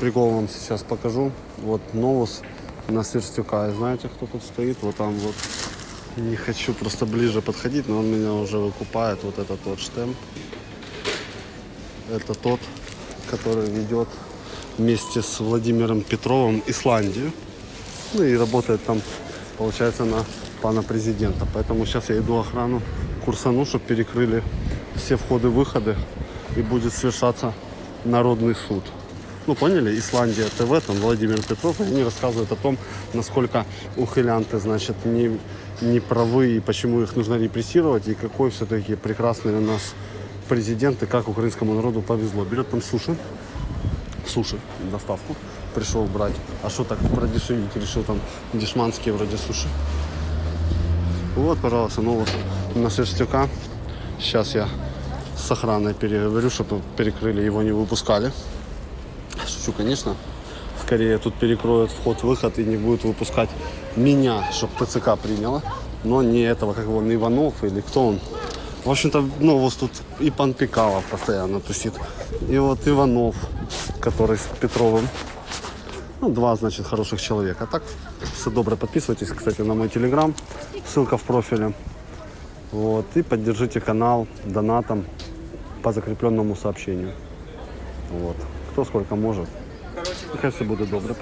прикол вам сейчас покажу. Вот новус на Сверстюка. И знаете, кто тут стоит? Вот там вот. Не хочу просто ближе подходить, но он меня уже выкупает. Вот этот вот штемп. Это тот, который ведет вместе с Владимиром Петровым Исландию. Ну и работает там, получается, на пана президента. Поэтому сейчас я иду охрану курсану, чтобы перекрыли все входы-выходы и будет совершаться народный суд. Ну, поняли, Исландия ТВ, там Владимир Петров, они рассказывают о том, насколько ухилянты, значит, не, не правы и почему их нужно репрессировать, и какой все-таки прекрасный у нас президент, и как украинскому народу повезло. Берет там суши, суши, доставку, пришел брать. А что так продешевить? Решил там дешманские вроде суши. Вот, пожалуйста, ну вот на Сверстюка. Сейчас я с охраной переговорю, чтобы перекрыли, его не выпускали. Шучу, конечно. Скорее тут перекроют вход-выход и не будут выпускать меня, чтобы ТЦК приняло. Но не этого, как его, Иванов или кто он. В общем-то, ну, вот тут и пан Пикалов постоянно тусит. И вот Иванов, который с Петровым. Ну, два, значит, хороших человека. Так, все добро. Подписывайтесь, кстати, на мой телеграм. Ссылка в профиле. Вот. И поддержите канал донатом по закрепленному сообщению. Вот. Кто сколько может. Нехай все буде добре.